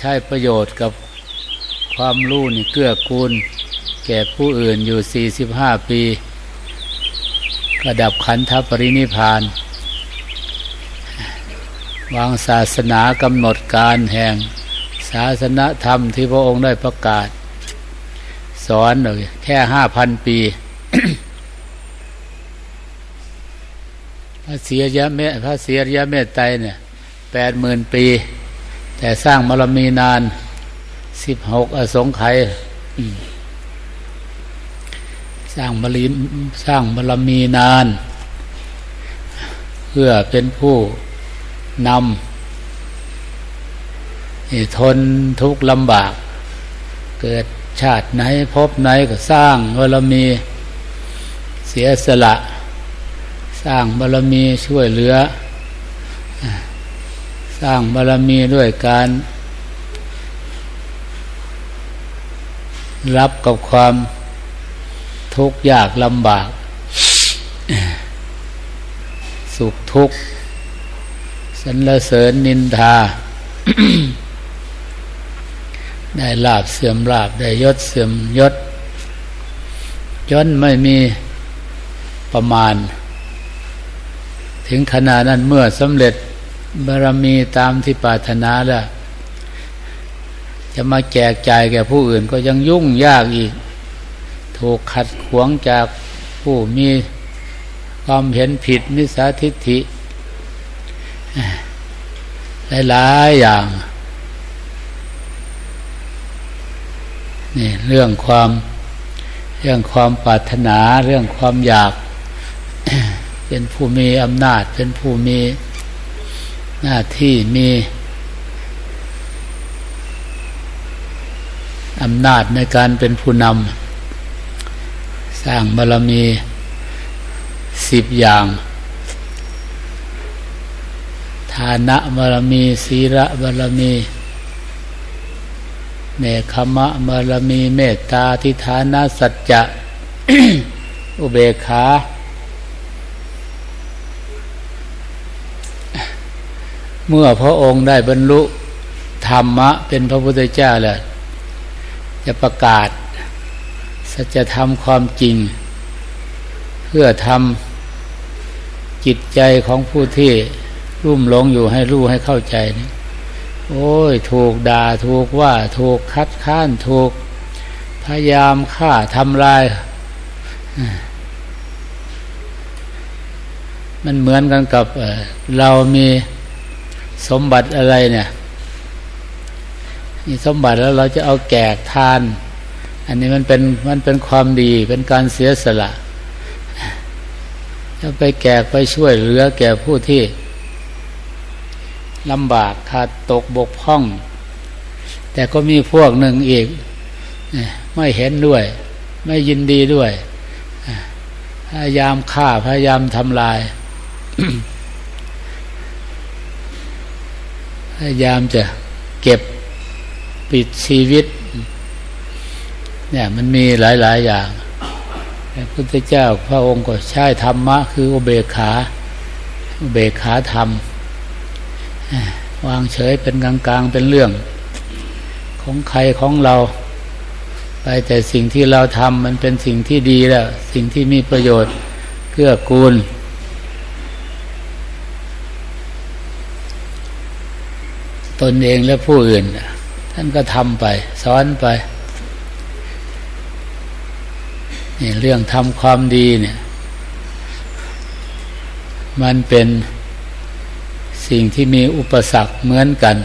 ใช้ประโยชน์กับความรู้นี่เกื้อกูล แก่ผู้อื่นอยู่ 45 ปีกระดับขันธปรินิพาน วางศาสนากำหนดการแห่งศาสนธรรมที่พระองค์ได้ประกาศ สอนเลยแค่ห้าพันปีพระเสียยะเมพระเสียยะเมตไตเนี่ยแปดหมื่นปี แต่สร้างบารมีนานสิบหกอสงไขยสร้างบารมีสร้างบารมีนาน เพื่อเป็นผู้นำทนทุกข์ลำบาก เกิดชาติไหนพบไหนก็สร้างบารมีเสียสละ สร้างบารมีช่วยเหลือ สร้างบารมีด้วยการ รับกับความทุกข์ยากลำบาก สุขทุกข์สรรเสริญนินทา ได้ลาบเสื่อมลาบได้ยศเสื่อมยศจนไม่มีประมาณ ถึงขนาดนั้นเมื่อสำเร็จ บารมีตามที่ปรารถนาล้วจะมาแจกจ่ายแก่ผู้อื่นก็ยังยุ่งยากอีก ถูกขัดขวางจากผู้มีความเห็นผิดมิจฉาทิฏฐิหลายๆอย่างนี่เรื่องความเรื่องความปรารถนาเรื่องความอยาก เป็นผู้มีอำนาจเป็นผู้มี หน้าที่มีอำนาจในการเป็นผู้นำสร้างบารมีสิบอย่าง ฐานะบารมีศีระบารมีเนคขมะบารมีเมตตาทิฐานะสัจจะ อุเบกขา เมื่อพระองค์ได้บรรลุธรรมะเป็นพระพุทธเจ้าแล้วจะประกาศ สัจธรรมความจริง เพื่อทำจิตใจของผู้ที่รุ่มหลงอยู่ให้รู้ให้เข้าใจนี่โอ้ยถูกด่าถูกว่าถูกคัดค้านถูก พยายามฆ่าทำลาย มันเหมือนกันกับเเรามี สมบัติอะไรเนี่ยมีสมบัติแล้วเราจะเอาแกกทาน อันนี้มันเป็นมันเป็นความดีเป็นการเสียสละจะไปแกกไปช่วยเหลือแก่ผู้ที่ลำบากขาดตกบกพร่อง แต่ก็มีพวกหนึ่งอีก ไม่เห็นด้วย ไม่ยินดีด้วย พยายามฆ่าพยายามทำลาย พยายามจะเก็บปิดชีวิต เนี่ยมันมีหลาย ๆ อย่างพระพุทธเจ้าพระองค์ก็ใช้ธรรมะ คืออุเบกขาอุเบกขาธรรม วางเฉยเป็นกลางๆเป็นเรื่อง ของใครของเรา ไปแต่สิ่งที่เราทำมันเป็นสิ่งที่ดีแล้ว สิ่งที่มีประโยชน์เกื้อกูล ตนเองและผู้อื่น ท่านก็ทำไป สอนไปนี่เรื่องทำความดีเนี่ย มันเป็นสิ่งที่มีอุปสรรคเหมือนกัน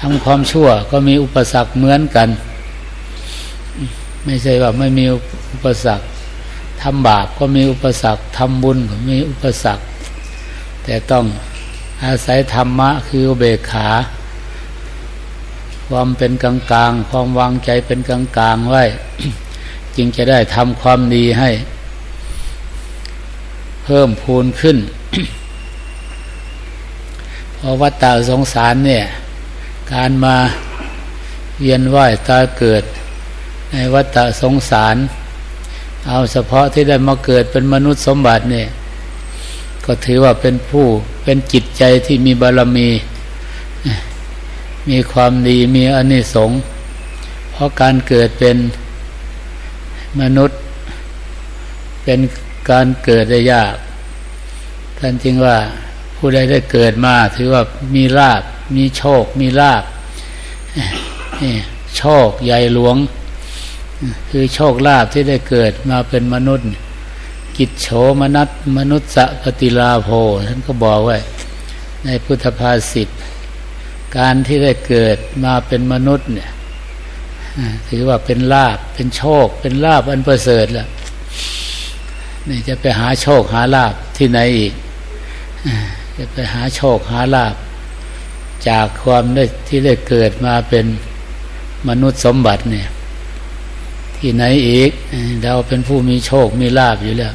ทำความชั่วก็มีอุปสรรคเหมือนกัน ไม่ใช่ว่าไม่มีอุปสรรคทำบาปก็มีอุปสรรคทำบุญก็มีอุปสรรค แต่ต้อง อาศัยธรรมะคืออุเบกขา ความเป็นกลางกลางความวางใจเป็นกลางกลางไว้ จึงจะได้ทำความดีให้ เพิ่มพูนขึ้น เพราะวัฏฏะสงสารเนี่ย การมาเวียนว่ายตาเกิด ในวัฏฏะสงสาร เอาเฉพาะที่ได้มาเกิดเป็นมนุษย์สมบัติเนี่ย ก็ถือว่าเป็นผู้เป็นจิตใจที่มีบารมี มีความดีมีอนิสงส์เพราะการเกิดเป็นมนุษย์ เป็นการเกิดได้ยาก ท่านจึงว่าผู้ใดได้เกิดมา ถือว่ามีลาบมีโชค มีลาบนี่โชคใหญ่หลวง คือโชคลาภที่ได้เกิดมาเป็นมนุษย์ กิจโฉมนัตมนุษย์สปฏิลาโภท่านก็บอกไว้ในพุทธภาษิตการที่ได้เกิดมาเป็นมนุษย์เนี่ยถือว่าเป็นลาบเป็นโชค เป็นลาบอันประเสริฐแล้วนี่จะไปหาโชคหาลาบที่ไหนอีกจะไปหาโชคหาลาบ จากความได้ที่ได้เกิดมาเป็นมนุษย์สมบัติเนี่ย ที่ไหนอีก เราเป็นผู้มีโชคมีลาบอยู่แล้ว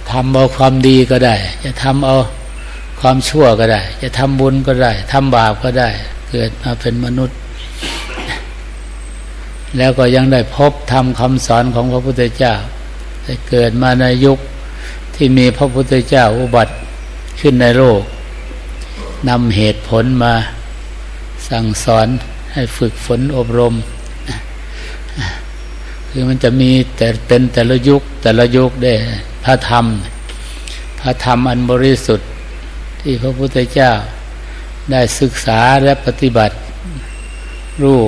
จะทำเอาความดีก็ได้ จะทำเอาความชั่วก็ได้ จะทำบุญก็ได้ทำบาปก็ได้ เกิดมาเป็นมนุษย์ แล้วก็ยังได้พบทำคำสอนของพระพุทธเจ้าได้เกิดมาในยุคที่มีพระพุทธเจ้าอุบัติขึ้นในโลกนำเหตุผลมาสั่งสอนให้ฝึกฝนอบรม คือมันจะมีแต่เป็นแต่ละยุคแต่ละยุคได้ ระธรรม พระธรรมอันบริสุทธิ์ที่พระพุทธเจ้าได้ศึกษาและปฏิบัติ รู้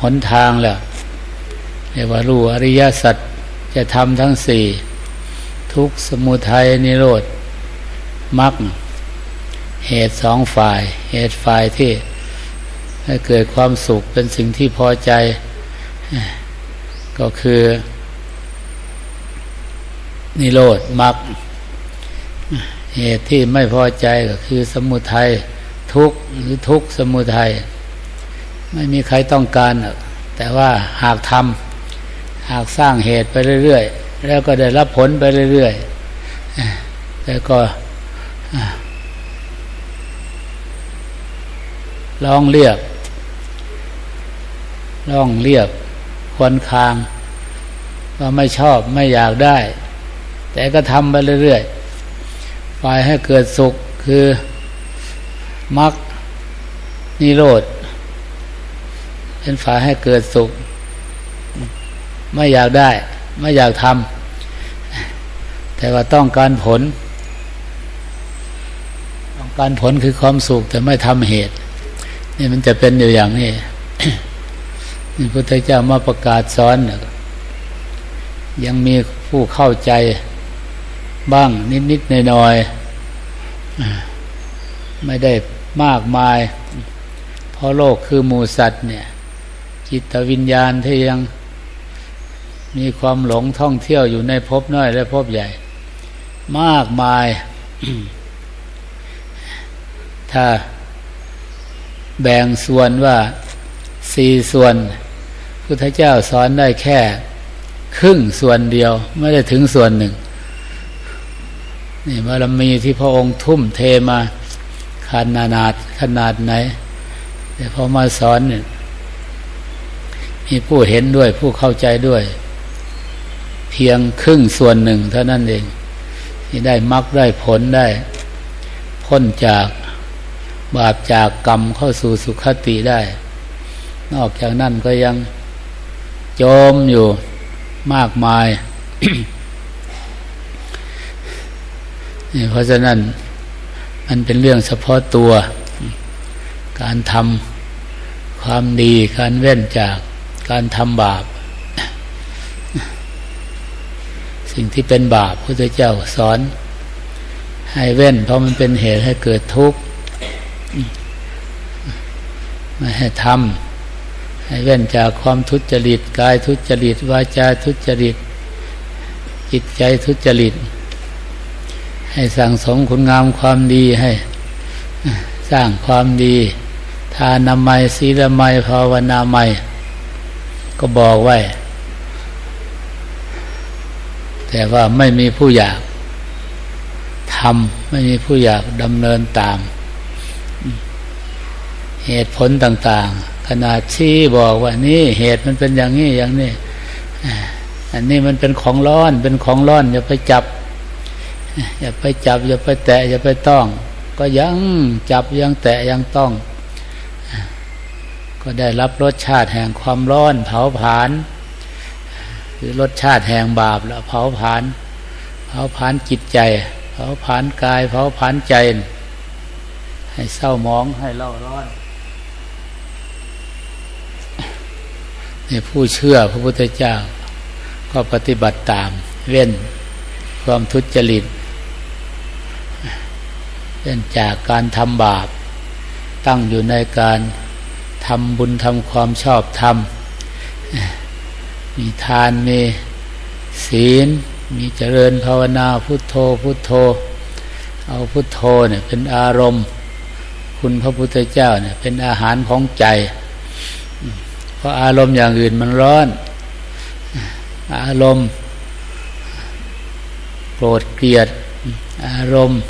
หนทางแล้วเรียกว่ารู้อริยสัจจะทำทั้งสี่ ทุกสมุทัยนิโรธมรรคเหตุสองฝ่าย เหตุฝ่ายที่ให้เกิดความสุขเป็นสิ่งที่พอใจ ก็คือ นิโรธมรรคเหตุที่ไม่พอใจก็คือสมุทัยทุกข์หรือทุกข์สมุทัยไม่มีใครต้องการแต่ว่าหากทำหากสร้างเหตุไปเรื่อยๆ แล้วก็ได้รับผลไปเรื่อยๆแล้วก็ลองเรียกลองเรียกควรคาง ว่าไม่ชอบไม่อยากได้ แต่ก็ทำไปเรื่อยๆฝ่ายให้เกิดสุขคือมรรคนิโรธเป็นฝ่ายให้เกิดสุข ไม่อยากได้ ไม่อยากทำแต่ว่าต้องการผล ต้องการผลคือความสุข แต่ไม่ทำเหตุ นี่มันจะเป็นอยู่อย่างนี้นี่พุทธเจ้ามาประกาศสอนยังมีผู้เข้าใจ บ้างนิดๆหน่อยๆไม่ได้มากมาย เพราะโลกคือหมูสัตว์เนี่ย จิตวิญญาณที่ยังมีความหลงท่องเที่ยวอยู่ในภพน้อยและภพใหญ่ มากมาย ถ้าแบ่งส่วนว่าสี่ส่วนพุทธเจ้าสอนได้แค่ ครึ่งส่วนเดียว ไม่ได้ถึงส่วนหนึ่ง นี่บารมีที่พระองค์ทุ่มเทมาขนาดขนาดไหน แต่พอมาสอนเนี่ยมีผู้เห็นด้วยผู้เข้าใจด้วย เพียงครึ่งส่วนหนึ่งเท่านั้นเอง ที่ได้มรรคได้ผลได้พ้นจากบาปจากกรรมเข้าสู่สุขติได้ นอกจากนั้นก็ยังจมอยู่มากมาย เพราะฉะนั้นมันเป็นเรื่องเฉพาะตัว การทำความดีการเว้นจากการทำบาป สิ่งที่เป็นบาปพระเจ้าสอน ให้เว้น เพราะมันเป็นเหตุให้เกิดทุกข์ไม่ให้ทำให้เว้นจากความทุจริตกายทุจริตวาจาทุจริตจิตใจทุจริต ให้สั่งสมคุณงามความดีให้ สร้างความดี ทานามัยศีลไมัยภาวนาไมัย ก็บอกไว้ แต่ว่าไม่มีผู้อยากทำไม่มีผู้อยากดำเนินตาม เหตุผลต่าง ๆ ขนาดชี้บอกว่านี่เหตุมันเป็นอย่างนี้อย่างนี้อันนี้มันเป็นของร้อนเป็นของร้อนอย่าไปจับ อย่าไปจับ อย่าไปแตะ อย่าไปต้อง ก็ยังจับยังแตะยังต้อง ก็ได้รับรสชาติแห่งความร้อนเผาผลาญคือรสชาติแห่งบาปแล้วเผาผลาญเผาผลาญจิตใจ เผาผลาญกาย เผาผลาญใจ ให้เศร้าหมองให้เล่าร้อนนี่ผู้เชื่อพระพุทธเจ้า ก็ปฏิบัติตาม เว้นความทุจริต เว้นจากการทำบาป ตั้งอยู่ในการทำบุญทำความชอบธรรมมีทานมีศีล มีเจริญภาวนาพุทโธพุทโธ เอาพุทโธเนี่ยเป็นอารมณ์ คุณพระพุทธเจ้าเนี่ยเป็นอาหารของใจ เพราะอารมณ์อย่างอื่นมันร้อน อารมณ์โกรธเกลียด อารมณ์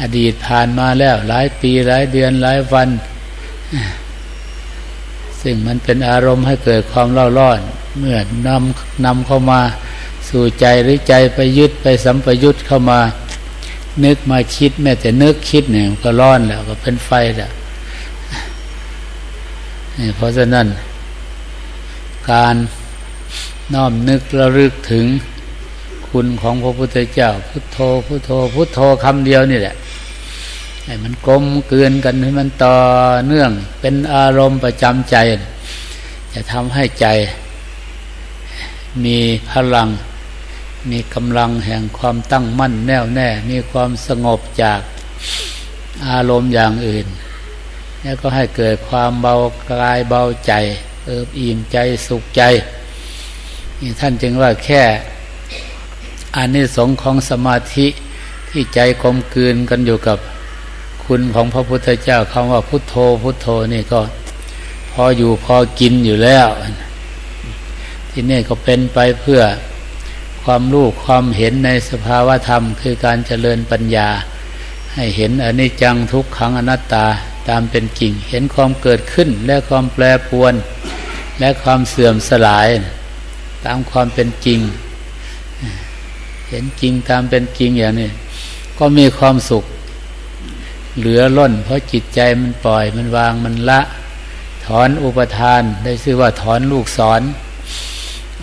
อดีตผ่านมาแล้วหลายปีหลายเดือนหลายวัน ซึ่งมันเป็นอารมณ์ให้เกิดความเล่าร้อน เมื่อนำนำเข้ามาสู่ใจหรือใจไปยึดไปสัมปยุตเข้ามา นึกมาคิดแม้แต่นึกคิดเนี่ยก็ร้อนแล้วก็เป็นไฟแล้วเพราะฉะนั้น การน้อมนึกระลึกถึงคุณของพระพุทธเจ้า พุทโธพุทโธพุทโธคำเดียวนี่แหละ ให้มันกลมเกลือนกันให้มันต่อเนื่องเป็นอารมณ์ประจำใจ จะทำให้ใจ มีพลัง มีกำลังแห่งความตั้งมั่นแน่วแน่ มีความสงบจากอารมณ์อย่างอื่น แล้วก็ให้เกิดความเบากายเบาใจ เอิบอิ่มใจสุขใจนี่ท่านจึงว่าแค่อานิสงส์ของสมาธิที่ใจกลมกลืนกันอยู่กับ คุณของพระพุทธเจ้าคำว่าพุทโธพุทโธนี่ก็ พออยู่พอกินอยู่แล้ว ที่นี่ก็เป็นไปเพื่อความรู้ความเห็นในสภาวะธรรม คือการเจริญปัญญา ให้เห็นอนิจจังทุกขังอนัตตาตามเป็นจริง เห็นความเกิดขึ้นและความแปรปวน และความเสื่อมสลาย ตามความเป็นจริง เห็นจริงตามเป็นจริงอย่างนี้ก็มีความสุข เหลือล้น เพราะจิตใจมันปล่อยมันวางมันละ ถอนอุปทานได้ชื่อว่าถอนลูกศร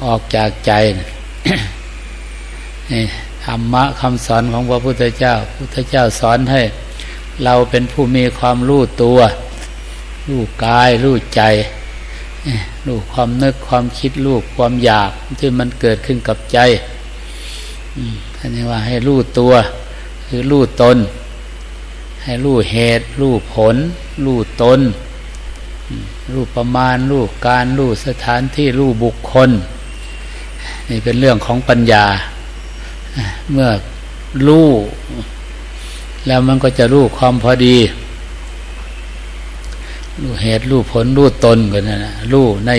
ออกจากใจนี่ธรรมะคำสอนของพระพุทธเจ้า พุทธเจ้าสอนให้ เราเป็นผู้มีความรู้ตัวรู้กายรู้ใจรู้ความนึกความคิดรู้ความอยากที่มันเกิดขึ้นกับใจอันนี้ว่าให้รู้ตัว คือรู้ตน ให้รู้เหตุ รู้ผล รู้ตน รู้ประมาณ รู้การ รู้สถานที่ รู้บุคคล นี่เป็นเรื่องของปัญญา เมื่อรู้แล้วมันก็จะรู้ความพอดี รู้เหตุ รู้ผล รู้ตนกันนะรู้ใน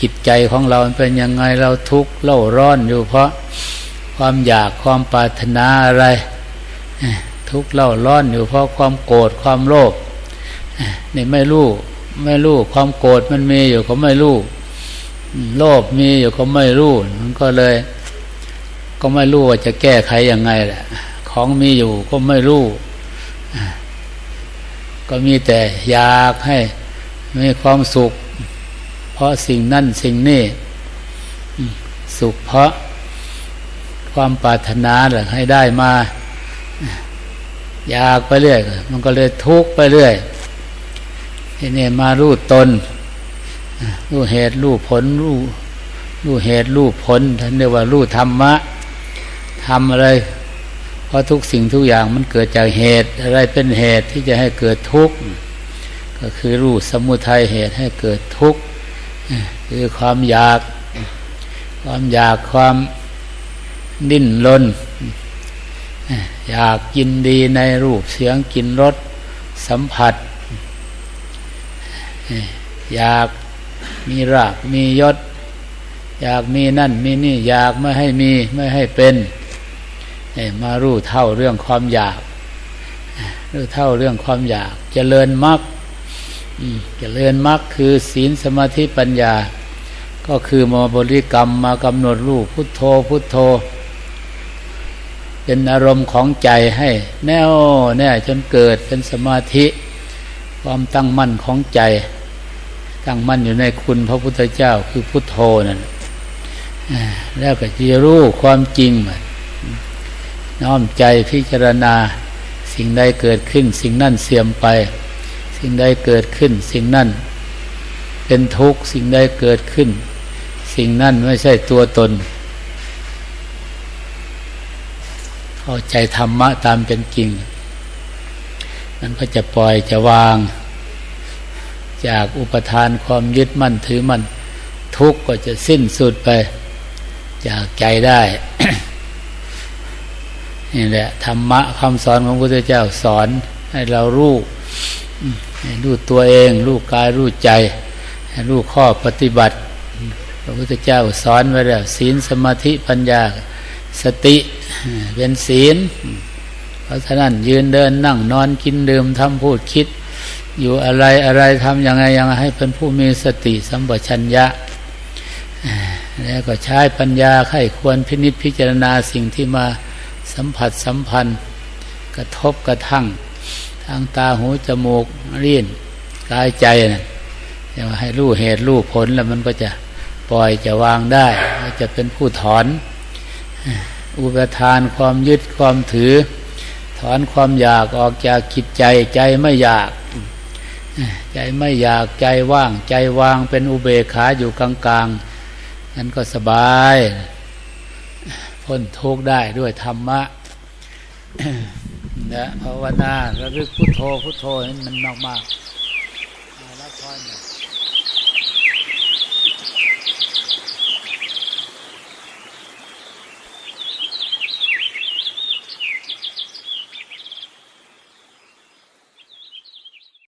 จิตใจของเราเป็นยังไงเราทุกข์เล่าร้อนอยู่เพราะความอยากความปรารถนาอะไร ทุกข์เล่าร้อนอยู่เพราะความโกรธความโลภนี่ไม่รู้ไม่รู้ความโกรธมันมีอยู่ก็ไม่รู้โลภมีอยู่ก็ไม่รู้มันก็เลย ก็ไม่รู้ว่าจะแก้ไขยังไงแหละของมีอยู่ก็ไม่รู้ก็มีแต่อยากให้มีความสุข เพราะสิ่งนั่นสิ่งนี้สุขเพราะความปรารถนาหรือให้ได้มา อยากไปเรื่อย มันก็เลยทุกข์ไปเรื่อยทีนี้มารู้ตนรู้เหตุรู้ผลรู้รู้เหตุรู้ผลท่านเรียกว่ารู้ธรรมะทำอะไร เพราะทุกสิ่งทุกอย่างมันเกิดจากเหตุ อะไรเป็นเหตุที่จะให้เกิดทุกข์ก็คือรู้สมุทัยเหตุให้เกิดทุกข์คือความอยาก ความอยากความดิ้นรน อยากกินดีในรูปเสียงกินรสสัมผัส อยากมีรากมียศ อยากมีนั่นมีนี่ อยากไม่ให้มีไม่ให้เป็นมารู้เท่าเรื่องความอยากรู้เท่าเรื่องความอยากจเจริญมรรคเจริญมรรคคือศีลสมาธิปัญญา ก็คือมาบริกรรมมากำหนดรูปพุทโธพุทโธ เป็นอารมณ์ของใจให้แน่วแน่จนเกิดเป็นสมาธิ ความตั้งมั่นของใจ ตั้งมั่นอยู่ในคุณพระพุทธเจ้าคือพุทโธนั่นแล้วก็จะรู้ความจริงมันน้อมใจพิจารณา สิ่งใดเกิดขึ้น สิ่งนั้นเสื่อมไป สิ่งใดเกิดขึ้น สิ่งนั้นเป็นทุกข์สิ่งใดเกิดขึ้น สิ่งนั้นไม่ใช่ตัวตน เข้าใจธรรมะตามเป็นจริง มันก็จะปล่อยจะวาง จากอุปทานความยึดมั่นถือมั่นทุกข์ก็จะสิ้นสุดไป จากใจได้นี่แหละธรรมะคำสอนของพระพุทธเจ้าสอน ให้เรารู้รู้ตัวเองรู้กายรู้ใจให้รู้ข้อปฏิบัติ พระพุทธเจ้าสอนไว้แล้วศีลสมาธิปัญญา สติเป็นศีล เพราะฉะนั้นยืนเดินนั่งนอนกินดื่มทำพูดคิด อยู่อะไรอะไรทำยังไงยังไงให้เป็นผู้มีสติสัมปชัญญะแล้วก็ใช้ปัญญาไข้ควรพินิจพิจารณาสิ่งที่มาสัมผัสสัมพันธ์ กระทบกระทั่ง ทางตาหูจมูกลิ้นกายใจนะจะให้รู้เหตุรู้ผลแล้วมันก็จะปล่อยจะวางได้ จะเป็นผู้ถอน อุปทานความยึดความถือ ถอนความอยากออกจากจิตใจใจไม่อยาก ใจไม่อยากใจว่าง ใจวางเป็นอุเบกขาอยู่กลางๆนั้นก็สบายพ้นทุกข์ได้ด้วยธรรมะนะภาวนาระลึกพุทโธพุทโธให้มันมากๆ